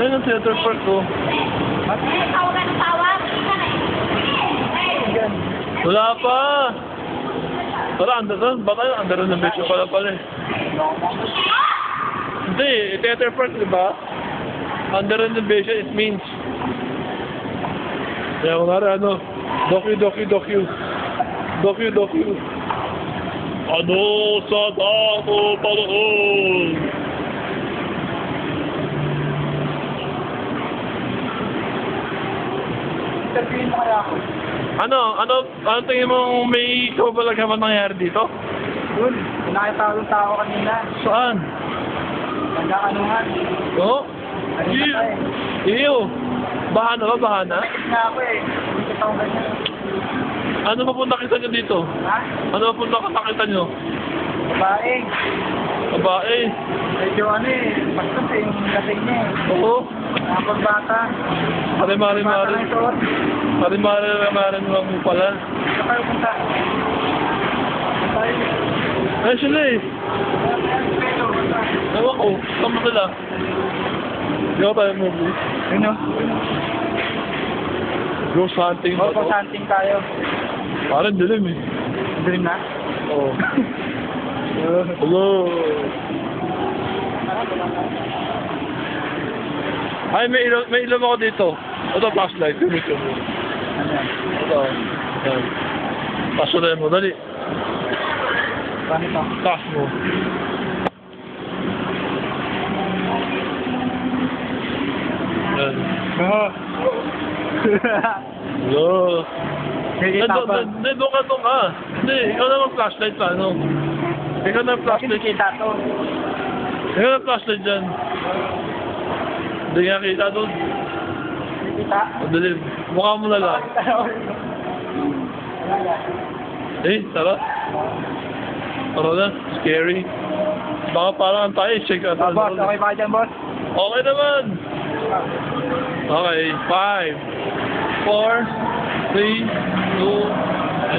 Ayun ang theater park ko. Ng. Yan. Wala pa. Wala, under doon. Baka yun, under renovation pala pala eh. Hindi, theater park, di ba? Under renovation, it means. Kaya kung nga ano, docu, docu, docu. Docu, docu. Ano sa damo panahon? Interviewin mo kaya ako. Ano, ano, ano tingin mo may kabalagaman nangyari dito? Yun, nakita ko yung tao kanina. Saan? Nagkakanuhan. Oo? Kanina pa eh. Iyo. Bahana ba, bahana? Nakit na ako eh. Hindi kita ko ganyan. Ano ba po nakita nyo dito? Ha? Ano ba po nakita nyo? Babae. Babae. Medyo ano eh. Bastos eh. Yung lasing niya eh. Oo. Nakapag bata. Na yung suot. Mari, mari, mari lang mo pala. Kayo punta? Ay, sila eh. Ewan ko. Ba sila? Hindi ako tayo movie. Yun o. Ghost hunting ba Oh, to? hunting tayo. Parang dilim eh. Dream na? Oo. Hello. Ay, may ilaw, may ilaw ako dito. Ito, flashlight. Gamitin mo. Ano yan? Ito. Yan. Pasunan mo. Dali. Paano ito? Taas mo. Yan. Hello. Nakikita Nandun, nandun, ka, doon ka. Hindi, ikaw naman flashlight pa, ano? Ikaw na Bakit flashlight. nakikita to? Ikaw na flashlight dyan. Hindi nga kita doon. Nakikita? Madalim. Mukha mo na lang. Eh, tara. Tara na. Scary. Baka parang ang tayo. Check out. Ah, boss, okay ba dyan, boss? Okay naman. Okay. Five, four, three, two,